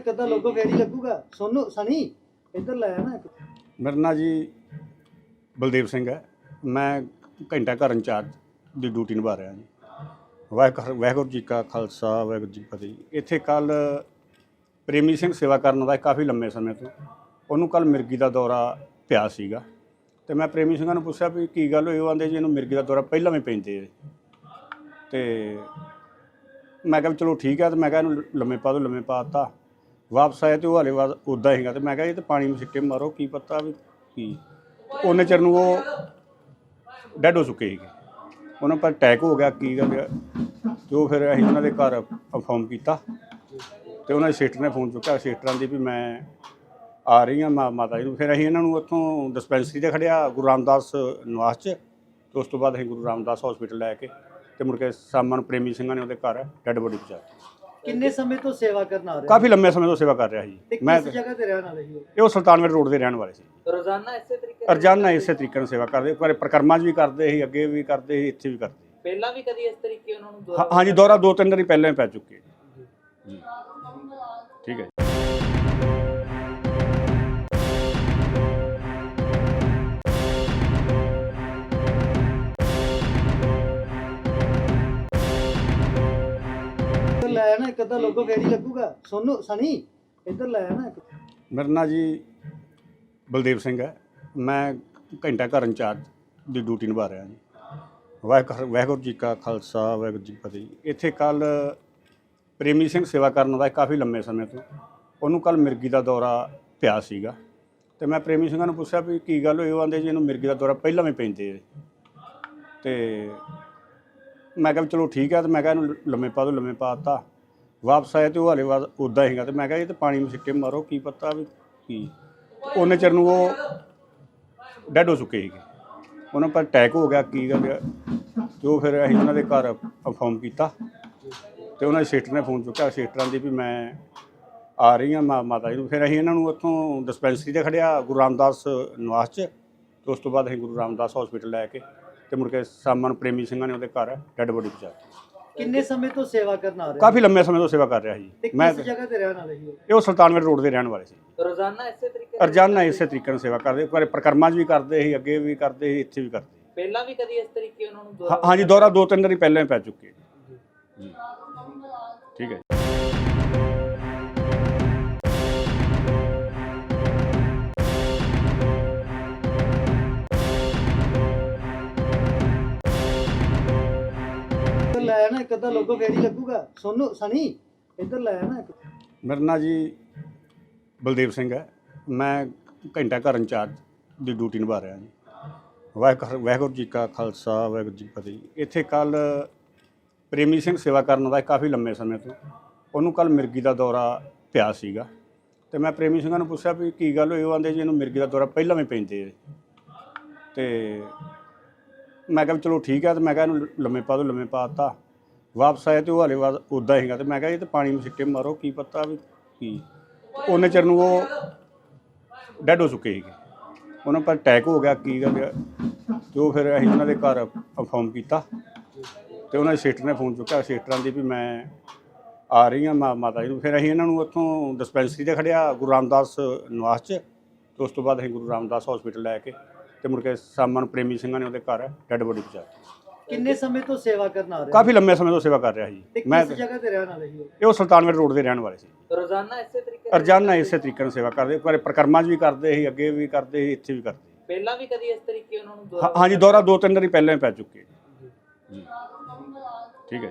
ਇੱਕ ਅੱਧਾ ਲੋਗੋ ਫੇਰ ਹੀ ਲੱਗੂਗਾ? ਸੋਨੂ ਸਣੀ ਇੱਧਰ ਲੈ ਆ ਨਾ ਇੱਕ। ਮੇਰਾ ਨਾਂ ਜੀ ਬਲਦੇਵ ਸਿੰਘ ਹੈ। ਮੈਂ ਘੰਟਾ ਘਰ ਇੰਚਾਰਜ ਦੀ ਡਿਊਟੀ ਨਿਭਾ ਰਿਹਾ ਜੀ। ਵਾਹਿਗੁਰੂ ਵਾਹਿਗੁਰੂ ਜੀ ਕਾ ਖਾਲਸਾ ਵਾਹਿਗੁਰੂ ਜੀ ਕੀ ਫਤਿਹ ਇੱਥੇ ਕੱਲ ਪ੍ਰੇਮੀ ਸਿੰਘ ਸੇਵਾ ਕਰਨ ਦਾ ਕਾਫੀ ਲੰਮੇ ਸਮੇਂ ਤੋਂ। ਉਹਨੂੰ ਕੱਲ ਮਿਰਗੀ ਦਾ ਦੌਰਾ ਪਿਆ ਸੀਗਾ। ਤੇ ਮੈਂ ਪ੍ਰੇਮੀ ਸਿੰਘਾਂ ਨੂੰ ਪੁੱਛਿਆ ਵੀ ਕੀ ਗੱਲ ਹੋਈ? ਉਹ ਆਂਦੇ ਜੀ ਇਹਨੂੰ ਮਿਰਗੀ ਦਾ ਦੌਰਾ ਪਹਿਲਾਂ ਵੀ ਪੈਂਦੇ ਤੇ ਮੈਂ ਕਿਹਾ ਵੀ ਚਲੋ ਠੀਕ ਹੈ ਤੇ ਮੈਂ ਕਿਹਾ ਇਹਨੂੰ ਲੰਮੇ ਪਾ ਦੋ ਲੰਮੇ ਪਾ ਦਿੱਤਾ। ਵਾਪਸ ਆਇਆ ਤੇ ਉਹ ਹਾਲੇ ਬਾਅਦ ਉਦਾਂ ਹੀਗਾ ਤੇ ਮੈਂ ਕਿਹਾ ਇਹ ਤੇ ਪਾਣੀ ਨੂੰ ਸਿੱਟੇ ਮਾਰੋ, ਕੀ ਪਤਾ ਵੀ ਕੀ। ਉਹਨੇ ਚਿਰ ਨੂੰ ਉਹ ਡੈਡ ਹੋ ਚੁੱਕੇ ਸੀਗੇ। ਉਹਨਾਂ ਪਰ ਅਟੈਕ ਹੋ ਗਿਆ, ਕੀ ਗੱਲ ਤੇ ਉਹ ਫਿਰ ਅਸੀਂ ਉਹਨਾਂ ਦੇ ਘਰ ਇਨਫੋਰਮ ਕੀਤਾ ਤੇ ਉਹਨਾਂ ਦੀ ਸਿਸਟਰ ਨੇ ਫੋਨ ਚੁੱਕਿਆ ਸਿਸਟਰਾਂ ਦੀ ਵੀ ਮੈਂ ਆ ਰਹੀ ਹਾਂ ਮਾ- ਮਾਤਾ ਜੀ ਨੂੰ। ਫਿਰ ਅਸੀਂ ਇਹਨਾਂ ਨੂੰ ਉੱਥੋਂ ਡਿਸਪੈਂਸਰੀ ਤੇ ਖੜਿਆ ਗੁਰੂ ਰਾਮਦਾਸ ਨਿਵਾਸ 'ਚ ਤੇ ਉਸ ਤੋਂ ਬਾਅਦ ਅਸੀਂ ਗੁਰੂ ਰਾਮਦਾਸ ਹਸਪੀਟਲ ਲੈ ਕੇ ਤੇ ਮੁੜ ਕੇ ਸ਼ਾਮਾਂ ਪ੍ਰੇਮੀ ਸਿੰਘਾਂ ਨੇ ਉਹਦੇ ਘਰ ਡੈੱਡ ਬੋਡੀ ਪਹੁੰਚਾਈ ਕਿੰਨੇ ਸਮੇਂ ਤੋਂ ਸੇਵਾ ਕਰਨ ਆ ਰਹੇ ਕਾਫੀ ਲੰਮੇ ਸਮੇਂ ਤੋਂ ਸੇਵਾ ਕਰ ਰਿਹਾ ਤੇ ਸੀ ਮੈਂ ਕਿਸ ਜਗ੍ਹਾ ਤੇ ਰਹਿਣ ਵਾਲੇ ਸੀ ਉਹ? ਇਹ ਉਹ ਸੁਲਤਾਨਗੜ੍ਹ ਰੋਡ ਦੇ ਰਹਿਣ ਵਾਲੇ ਸੀ ਰੋਜ਼ਾਨਾ ਇਸੇ ਤਰੀਕੇ ਨਾਲ? ਰੋਜ਼ਾਨਾ ਇਸੇ ਤਰੀਕੇ ਨਾਲ ਸੇਵਾ ਕਰਦੇ ਪਰ ਪ੍ਰਕਰਮਾਂ 'ਚ ਵੀ ਕਰਦੇ ਸੀ ਅੱਗੇ ਵੀ ਕਰਦੇ ਸੀ ਇੱਥੇ ਵੀ ਕਰਦੇ। ਪਹਿਲਾਂ ਵੀ ਕਦੀ ਇਸ ਤਰੀਕੇ ਉਹਨਾਂ ਨੂੰ ਹਾਂ- ਹਾਂਜੀ ਦੌਰਾ ਦੋ ਤਿੰਨ ਵਾਰੀ ਪਹਿਲਾਂ ਹੀ ਪੈ ਚੁੱਕੇ ਜੀ ਇੱਕ ਅੱਧਾ ਲੋਗੋ ਫੇਰ ਹੀ। ਲੱਗੂਗਾ। ਸੋਨੂ ਸਣੀ ਇੱਧਰ ਲੈ ਆ ਨਾ ਇੱਕ। ਮੇਰਾ ਨਾਂ ਜੀ ਬਲਦੇਵ ਸਿੰਘ ਹੈ। ਮੈਂ ਘੰਟਾ ਘਰ ਇੰਚਾਰਜ ਦੀ ਡਿਊਟੀ ਨਿਭਾ ਰਿਹਾ ਜੀ। ਵਾਹਿਗੁਰੂ ਵਾਹਿਗੁਰੂ ਜੀ ਕਾ ਖਾਲਸਾ ਵਾਹਿਗੁਰੂ ਜੀ ਕੀ ਫਤਿਹ ਇੱਥੇ ਕੱਲ ਪ੍ਰੇਮੀ ਸਿੰਘ ਸੇਵਾ ਕਰਨ ਦਾ ਕਾਫੀ ਲੰਮੇ ਸਮੇਂ ਤੋਂ। ਉਹਨੂੰ ਕੱਲ ਮਿਰਗੀ ਦਾ ਦੌਰਾ ਪਿਆ ਸੀਗਾ। ਤੇ ਮੈਂ ਪ੍ਰੇਮੀ ਸਿੰਘਾਂ ਨੂੰ ਪੁੱਛਿਆ ਵੀ ਕੀ ਗੱਲ ਹੋਈ? ਉਹ ਆਂਦੇ ਜੀ ਇਹਨੂੰ ਮਿਰਗੀ ਦਾ ਦੌਰਾ ਪਹਿਲਾਂ ਵੀ ਪੈਂਦੇ ਤੇ ਮੈਂ ਕਿਹਾ ਵੀ ਚਲੋ ਠੀਕ ਹੈ ਤੇ ਮੈਂ ਕਿਹਾ ਇਹਨੂੰ ਲੰਮੇ ਪਾ ਦੋ ਲੰਮੇ ਪਾ ਦਿੱਤਾ। ਵਾਪਸ ਆਇਆ ਤੇ ਉਹ ਹਾਲੇ ਬਾਅਦ ਉਦਾਂ ਹੀਗਾ ਤੇ ਮੈਂ ਕਿਹਾ ਇਹ ਤੇ ਪਾਣੀ ਨੂੰ ਸਿੱਟੇ ਮਾਰੋ, ਕੀ ਪਤਾ ਵੀ ਕੀ। ਉਹਨੇ ਚਿਰ ਨੂੰ ਉਹ ਡੈਡ ਹੋ ਚੁੱਕੇ ਸੀਗੇ। ਉਹਨਾਂ ਪਰ ਅਟੈਕ ਹੋ ਗਿਆ, ਕੀ ਗੱਲ ਤੇ ਉਹ ਫਿਰ ਅਸੀਂ ਉਹਨਾਂ ਦੇ ਘਰ ਇਨਫੋਰਮ ਕੀਤਾ ਤੇ ਉਹਨਾਂ ਦੇ ਸਿਸਟਰ ਨੇ ਫੋਨ ਚੁੱਕਿਆ ਸਿਸਟਰਾਂ ਦੀ ਵੀ ਮੈਂ ਆ ਰਹੀ ਹਾਂ ਮਾ- ਮਾਤਾ ਜੀ ਨੂੰ। ਫਿਰ ਅਸੀਂ ਇਹਨਾਂ ਨੂੰ ਉੱਥੋਂ ਡਿਸਪੈਂਸਰੀ ਤੇ ਖੜਿਆ ਗੁਰੂ ਰਾਮਦਾਸ ਨਿਵਾਸ 'ਚ ਤੇ ਉਸ ਤੋਂ ਬਾਅਦ ਅਸੀਂ ਗੁਰੂ ਰਾਮਦਾਸ ਹਸਪੀਟਲ ਲੈ ਕੇ ਤੇ ਮੁੜ ਕੇ ਸਾਮਨ ਪ੍ਰੇਮੀ ਸਿੰਘਾਂ ਨੇ ਉਹਦੇ ਘਰ ਡੈੱਡ ਬੋਡੀ ਪਹੁੰਚਾਈ ਕਿੰਨੇ ਸਮੇਂ ਤੋਂ ਸੇਵਾ ਕਰਨ ਆ ਰਹੇ ਕਾਫੀ ਲੰਮੇ ਸਮੇਂ ਤੋਂ ਸੇਵਾ ਕਰ ਰਿਹਾ ਸੀ ਮੈਂ ਕਿਸ ਜਗ੍ਹਾ ਤੇ ਰਹਿਣ ਵਾਲੇ ਸੀ? ਇਹ ਉਹ ਸੁਲਤਾਨਗੜ੍ਹ ਰੋਡ ਦੇ ਰਹਿਣ ਵਾਲੇ ਸੀ ਰੋਜ਼ਾਨਾ ਇਸੇ ਤਰੀਕੇ ਨਾਲ? ਰੋਜ਼ਾਨਾ ਇਸੇ ਤਰੀਕੇ ਨਾਲ ਸੇਵਾ ਕਰਦੇ ਪਰ ਪ੍ਰਕਰਮਾਂ 'ਚ ਵੀ ਕਰਦੇ ਸੀ ਅੱਗੇ ਵੀ ਕਰਦੇ ਸੀ ਇੱਥੇ ਵੀ ਕਰਦੇ ਸੀ। ਪਹਿਲਾਂ ਵੀ ਕਦੀ ਇਸ ਤਰੀਕੇ ਉਹਨਾਂ ਨੂੰ ਹਾਂ- ਹਾਂਜੀ ਦੌਰਾ ਦੋ ਤਿੰਨ ਵਾਰੀ ਪਹਿਲਾਂ ਹੀ ਪੈ ਚੁੱਕੇ ਜੀ ਠੀਕ ਹੈ ਇੱਕ ਅੱਧਾ ਲੋਗੋ ਫੇਰ ਹੀ ਲੱਗੂਗਾ। ਸੋਨੂ ਸਣੀ ਇੱਧਰ ਲੈ ਆ ਨਾ ਇੱਕ। ਮੇਰਾ ਨਾਂ ਜੀ ਬਲਦੇਵ ਸਿੰਘ ਹੈ। ਮੈਂ ਘੰਟਾ ਘਰ ਇੰਚਾਰਜ ਦੀ ਡਿਊਟੀ ਨਿਭਾ ਰਿਹਾ ਜੀ। ਵਾਹਿਗੁਰੂ ਵਾਹਿਗੁਰੂ ਜੀ ਕਾ ਖਾਲਸਾ ਵਾਹਿਗੁਰੂ ਜੀ ਕੀ ਫਤਿਹ ਇੱਥੇ ਕੱਲ ਪ੍ਰੇਮੀ ਸਿੰਘ ਸੇਵਾ ਕਰਨ ਦਾ ਕਾਫੀ ਲੰਮੇ ਸਮੇਂ ਤੋਂ। ਉਹਨੂੰ ਕੱਲ ਮਿਰਗੀ ਦਾ ਦੌਰਾ ਪਿਆ ਸੀਗਾ। ਤੇ ਮੈਂ ਪ੍ਰੇਮੀ ਸਿੰਘਾਂ ਨੂੰ ਪੁੱਛਿਆ ਵੀ ਕੀ ਗੱਲ ਹੋਈ? ਉਹ ਆਂਦੇ ਜੀ ਇਹਨੂੰ ਮਿਰਗੀ ਦਾ ਦੌਰਾ ਪਹਿਲਾਂ ਵੀ ਪੈਂਦੇ ਤੇ ਮੈਂ ਕਿਹਾ ਵੀ ਚਲੋ ਠੀਕ ਹੈ ਤੇ ਮੈਂ ਕਿਹਾ ਇਹਨੂੰ ਲੰਮੇ ਪਾ ਦੋ ਲੰਮੇ ਪਾ ਦਿੱਤਾ। ਵਾਪਸ ਆਇਆ ਤੇ ਉਹ ਹਾਲੇ ਬਾਅਦ ਉਦਾਂ ਹੀਗਾ ਤੇ ਮੈਂ ਕਿਹਾ ਇਹ ਤੇ ਪਾਣੀ ਨੂੰ ਸਿੱਟੇ ਮਾਰੋ, ਕੀ ਪਤਾ ਵੀ ਕੀ। ਉਹਨੇ ਚਿਰ ਨੂੰ ਉਹ ਡੈਡ ਹੋ ਚੁੱਕੇ ਸੀਗੇ। ਉਹਨਾਂ ਪਰ ਅਟੈਕ ਹੋ ਗਿਆ, ਕੀ ਗੱਲ ਤੇ ਉਹ ਫਿਰ ਅਸੀਂ ਉਹਨਾਂ ਦੇ ਘਰ ਇਨਫੋਰਮ ਕੀਤਾ ਤੇ ਉਹਨਾਂ ਦੇ ਸਿਸਟਰ ਨੇ ਫੋਨ ਚੁੱਕਿਆ, ਸਿਸਟਰਾਂ ਦੀ ਵੀ ਮੈਂ ਆ ਰਹੀ ਹਾਂ ਮਾ- ਮਾਤਾ ਜੀ ਨੂੰ। ਫਿਰ ਅਸੀਂ ਇਹਨਾਂ ਨੂੰ ਉੱਥੋਂ ਡਿਸਪੈਂਸਰੀ ਤੇ ਖੜਿਆ, ਗੁਰੂ ਰਾਮਦਾਸ ਨਿਵਾਸ 'ਚ। ਤੇ ਉਸ ਤੋਂ ਬਾਅਦ ਅਸੀਂ ਗੁਰੂ ਰਾਮਦਾਸ ਹਸਪੀਟਲ ਲੈ ਕੇ ਤੇ ਮੁੜ ਕੇ ਸ਼ਾਮਾਂ ਪ੍ਰੇਮੀ ਸਿੰਘਾਂ ਨੇ ਉਹਦੇ ਘਰ ਡੈੱਡ ਬੋਡੀ ਪਹੁੰਚਾਈ ਕਿੰਨੇ ਸਮੇਂ ਤੋਂ ਸੇਵਾ ਕਰਨ ਆ ਰਹੇ ਕਾਫੀ ਲੰਮੇ ਸਮੇਂ ਤੋਂ ਸੇਵਾ ਕਰ ਰਿਹਾ ਸੀ ਮੈਂ ਕਿਸ ਜਗ੍ਹਾ ਤੇ ਰਹਿਣ ਵਾਲੇ ਸੀ ਉਹ? ਇਹ ਉਹ ਸੁਲਤਾਨਗੜ੍ਹ ਰੋਡ ਦੇ ਰਹਿਣ ਵਾਲੇ ਸੀ ਰੋਜ਼ਾਨਾ ਇਸੇ ਤਰੀਕੇ ਨਾਲ? ਰੋਜ਼ਾਨਾ ਇਸੇ ਤਰੀਕੇ ਨਾਲ ਸੇਵਾ ਕਰਦੇ ਪਰ ਪ੍ਰਕਰਮਾਂ 'ਚ ਵੀ ਕਰਦੇ ਸੀ ਅੱਗੇ ਵੀ ਕਰਦੇ ਸੀ ਇੱਥੇ ਵੀ ਕਰਦੇ ਸੀ। ਪਹਿਲਾਂ ਵੀ ਕਦੀ ਇਸ ਤਰੀਕੇ ਉਹਨਾਂ ਨੂੰ ਹਾਂ- ਹਾਂਜੀ ਦੌਰਾ ਦੋ ਤਿੰਨ ਵਾਰੀ ਪਹਿਲਾਂ ਹੀ ਪੈ ਚੁੱਕੇ ਜੀ ਠੀਕ ਹੈ